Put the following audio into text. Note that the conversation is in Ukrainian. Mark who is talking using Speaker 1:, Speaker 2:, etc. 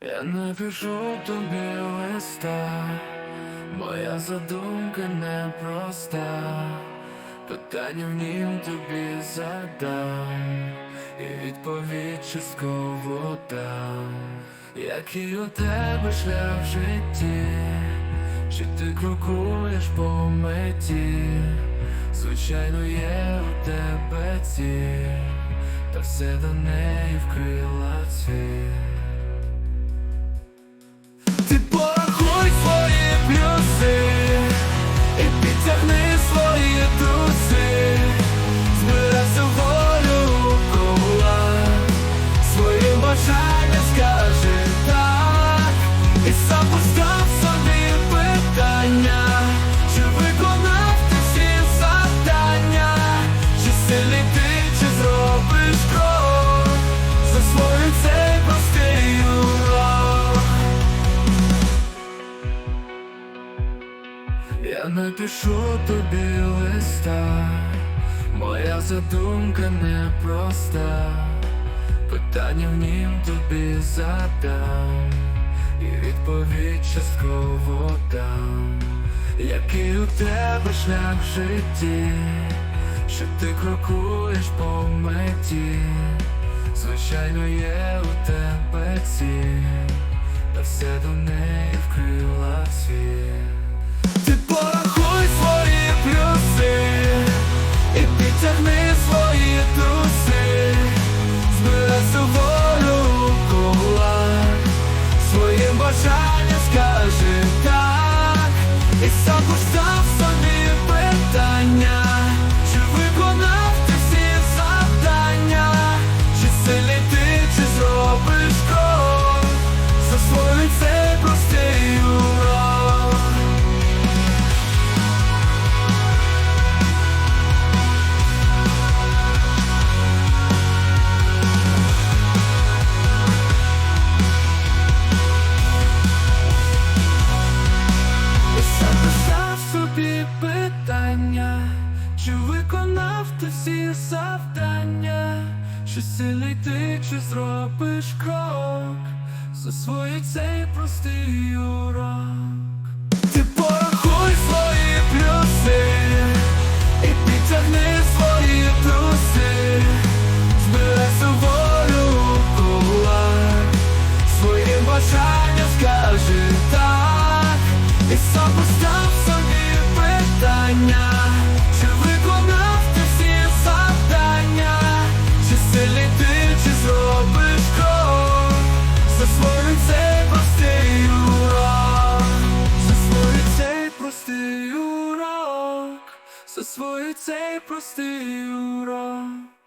Speaker 1: Я напишу тобі листа, моя задумка непроста, питання в нім тобі задам, і відповідь частково дам, який у тебе шлях в житті, чи ти крокуєш по меті, звичайно, є у тебе ціль, та все до неї вкрила цвіт. Чи зробиш крок, засвоюй цей простий. Я напишу тобі листа, моя задумка непроста, питання в нім тобі задам, і відповідь частково дам, який у тебе шлях в житті, що ти крокуєш по меті, звичайно, є у тебе ці, та все до неї вкрила світ. Собі питання, чи виконав ти всі завдання, чи сильний ти, чи зробиш крок, засвоїть цей простий цей простий урок.